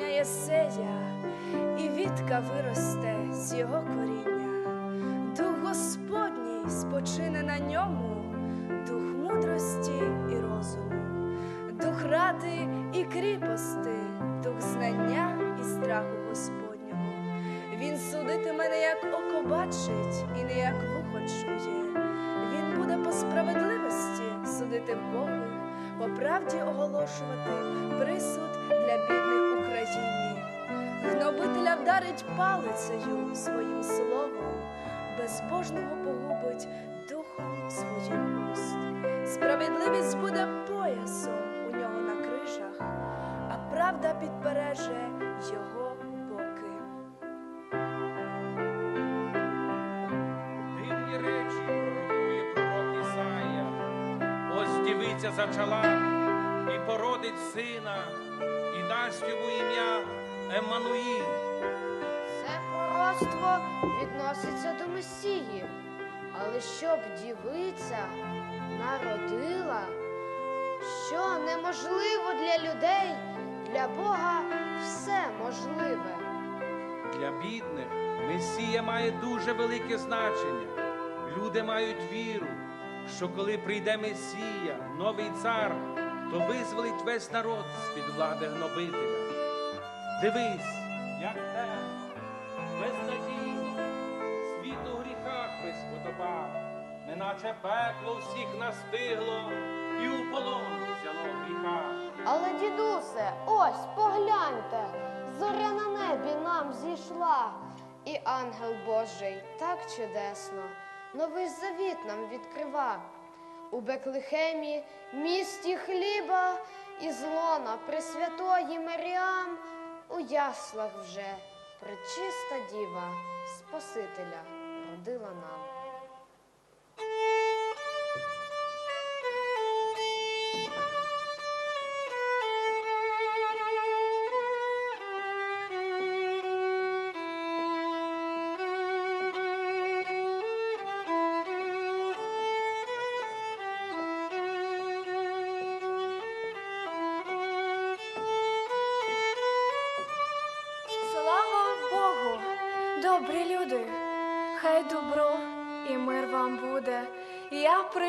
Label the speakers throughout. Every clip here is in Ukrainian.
Speaker 1: насіння Єсея, і вітка виросте з його коріння. Дух Господній спочине на ньому, дух мудрості і розуму, дух ради і кріпости, дух знання і страху Господнього. Він судитиме не як око бачить і не як вухо чує. Він буде по справедливості судити вбогих, по правді оголошувати присуд для бідних. Гнобителя вдарить палицею своїм словом, безбожного погубить духом своїх уст. Справедливість буде поясом у нього на крижах, а правда підпереже його боки.
Speaker 2: Дивні речі пророкує пророк Ісаїя. Ось дівиця зачала і породить сина, і дасть йому ім'я Еммануїл.
Speaker 3: Це пророцтво відноситься до Месії, але щоб дівиця народила, що неможливо для людей, для Бога все можливе.
Speaker 2: Для бідних Месія має дуже велике значення. Люди мають віру, що коли прийде Месія, новий цар, то визволить весь народ з-під влади гнобителя. Дивись, як темно, безнадійно, світ у гріхах приспотопав, неначе пекло всіх настигло і у полон взяло гріха.
Speaker 3: Але, дідусе, ось погляньте, зоря на небі нам зійшла, і ангел Божий так чудесно новий завіт нам відкрива. У Беклехемі, місті хліба і злона Пресвятої Маріам, у яслах вже пречиста діва Спасителя родила нам.
Speaker 4: Слава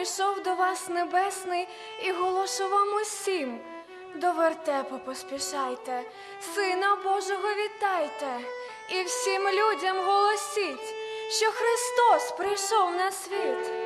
Speaker 4: прийшов до вас небесний і голошу вам усім. До вертепу поспішайте, Сина Божого вітайте, і всім людям голосіть, що Христос прийшов на світ.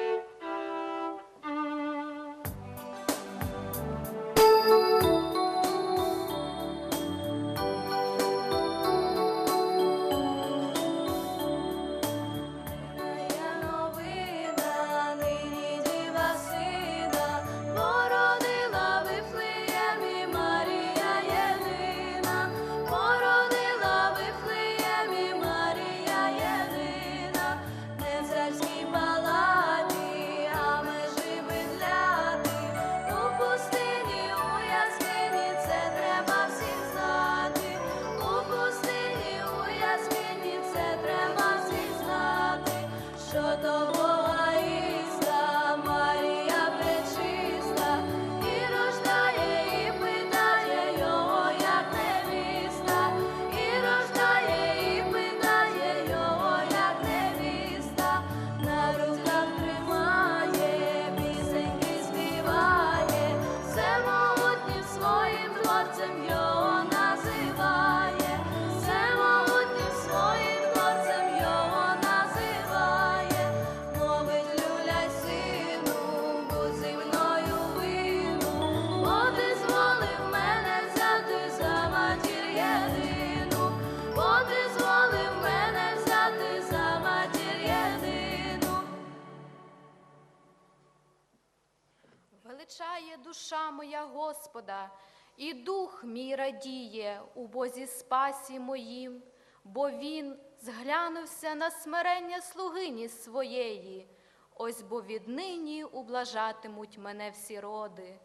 Speaker 5: Душа моя Господа, і дух мій радіє у Бозі спасі моїм, бо Він зглянувся на смирення слугині своєї. Ось бо віднині ублажатимуть мене всі роди.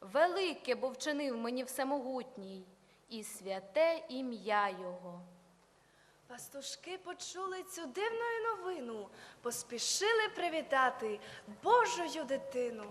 Speaker 5: Велике, бо вчинив мені всемогутній, і святе ім'я Його.
Speaker 1: Пастушки почули цю дивну новину, поспішили привітати Божою дитину.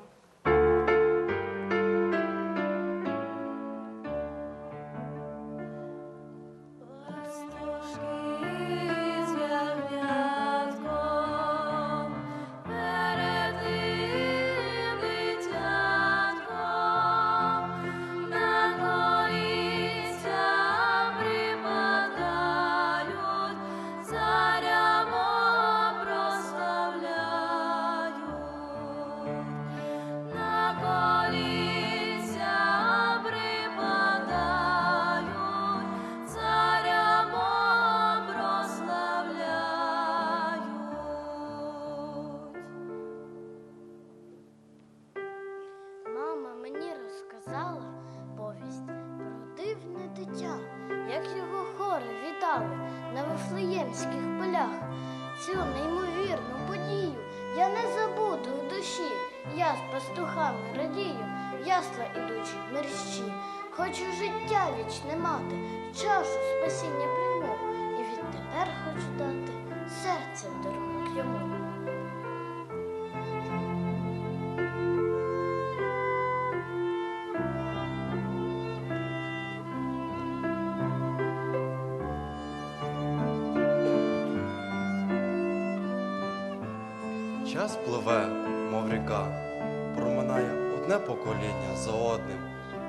Speaker 6: Вифлеємських полях. Цю неймовірну подію я не забуду в душі. Я з пастухами радію, в ясла ідучі мерщі. Хочу життя вічне мати, чашу спасіння прийму, і відтепер хочу дати серце дарунок йому.
Speaker 7: Час пливе, мов ріка, проминає одне покоління за одним,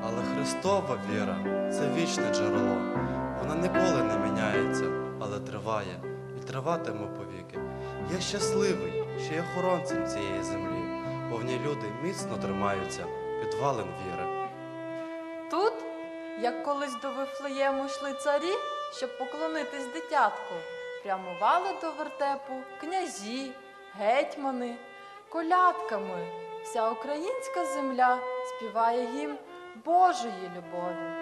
Speaker 7: але Христова віра це вічне джерело. Вона ніколи не міняється, але триває і триватиме повіки. Я щасливий, що є хоронцем цієї землі, бо в ній люди міцно тримаються підвалин віри.
Speaker 4: Тут, як колись до Вифлеєму йшли царі, щоб поклонитись дитятку, прямували до вертепу князі, гетьмани, колядками. Вся українська земля співає гімн Божої любові.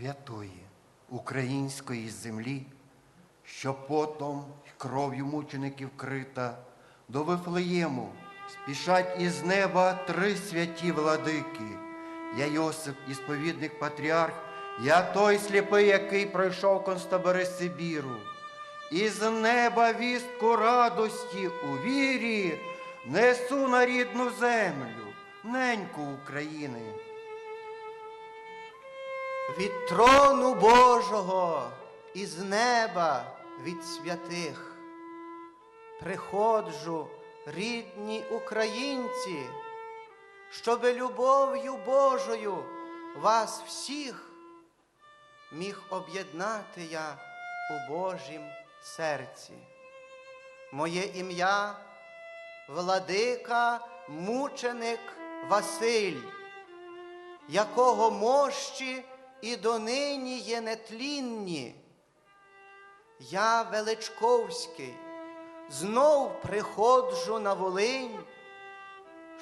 Speaker 8: Святої української землі, що потом й кров'ю мучеників крита, до Вифлеєму спішать із неба три святі владики. Я Йосип, ісповідник патріарх, я той сліпий, який пройшов концтабори Сибіру. Із неба вістку радості у вірі несу на рідну землю, неньку України.
Speaker 9: Від трону Божого із неба від святих. Приходжу, рідні українці, щоби любов'ю Божою вас всіх міг об'єднати я у Божім серці. Моє ім'я владика, мученик Василь якого мощі і донині є нетлінні. Я Величковський, знов приходжу на Волинь,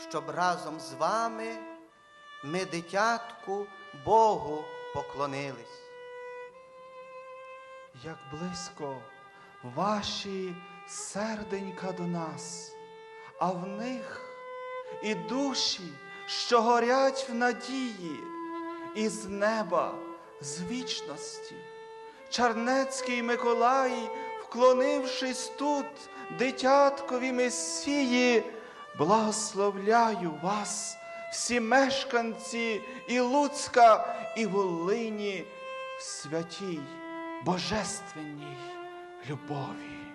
Speaker 9: щоб разом з вами ми дитятку Богу поклонились.
Speaker 10: як близько ваші серденька до нас, а в них і душі, що горять в надії, із неба, з вічності. Чарнецький Миколай, вклонившись тут, дитяткові Месії, благословляю вас, всі мешканці і Луцька, і Волині в святій божественній любові.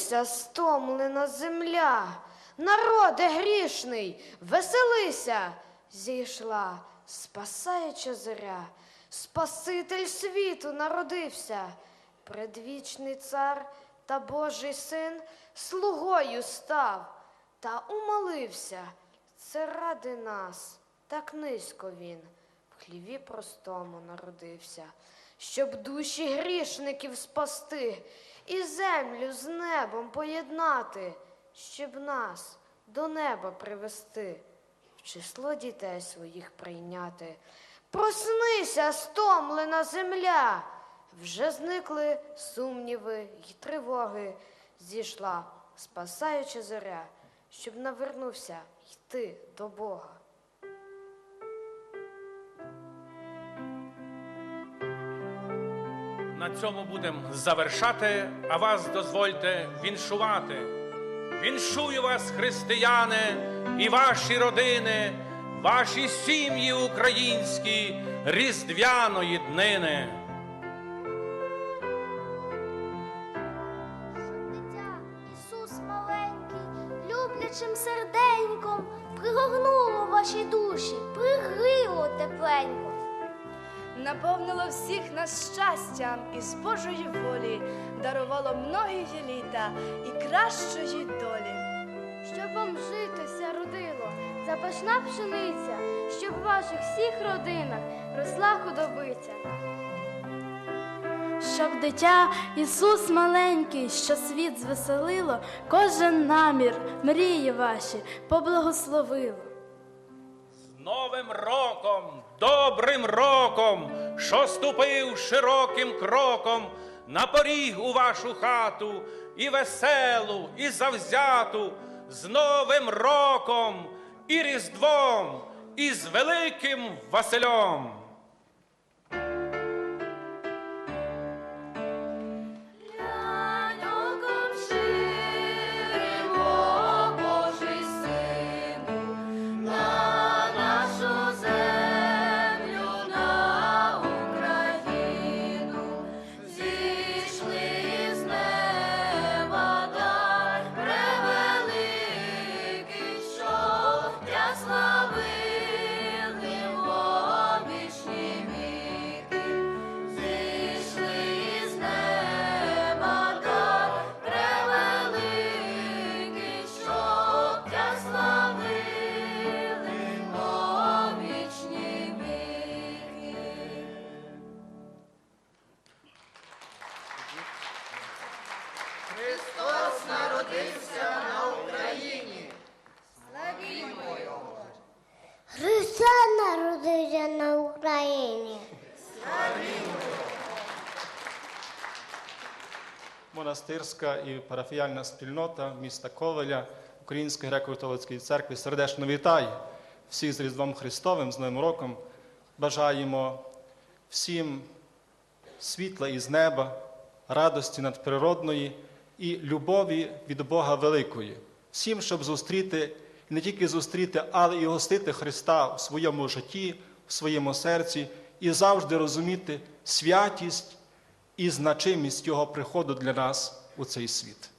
Speaker 3: Проснулися стомлена земля, народе грішний, веселися, зійшла спасаюча зоря, Спаситель світу народився, предвічний цар та Божий син слугою став та умолився. Це ради нас, так низько він хліві простому народився, щоб душі грішників спасти і землю з небом поєднати, щоб нас до неба привести, в число дітей своїх прийняти. Проснися, стомлена земля. Вже зникли сумніви й тривоги. Зійшла спасаюча зоря, щоб навернувся йти до Бога.
Speaker 2: На цьому будемо завершати, а вас дозвольте віншувати. Віншую вас, християни, і ваші родини, ваші сім'ї українські, різдвяної днини.
Speaker 3: Дитя Ісус маленький, люблячим серденьком, пригорнуло ваші душі, пригрило тепленько.
Speaker 1: Наповнило всіх нас щастям і з Божої волі, дарувало многії літа і кращої долі.
Speaker 3: Щоб вам житося родило, запашна пшениця, щоб в ваших всіх родинах росла худобиця.
Speaker 11: Щоб дитя Ісус маленький, що світ звеселило, кожен намір, мрії ваші поблагословило.
Speaker 2: Новим роком, добрим роком, що ступив широким кроком на поріг у вашу хату, і веселу, і завзяту, з Новим роком, і Різдвом, і з великим Василем.
Speaker 12: Монастирська і парафіяльна спільнота міста Ковеля Української греко-католицької церкви сердечно вітає всіх з Різдвом Христовим, з Новим роком. Бажаємо всім світла із неба, радості надприродної і любові від Бога великої. Всім, щоб зустріти, не тільки зустріти, але і гостити Христа в своєму житті, в своєму серці, і завжди розуміти святість і значимість Його приходу для нас у цей світ.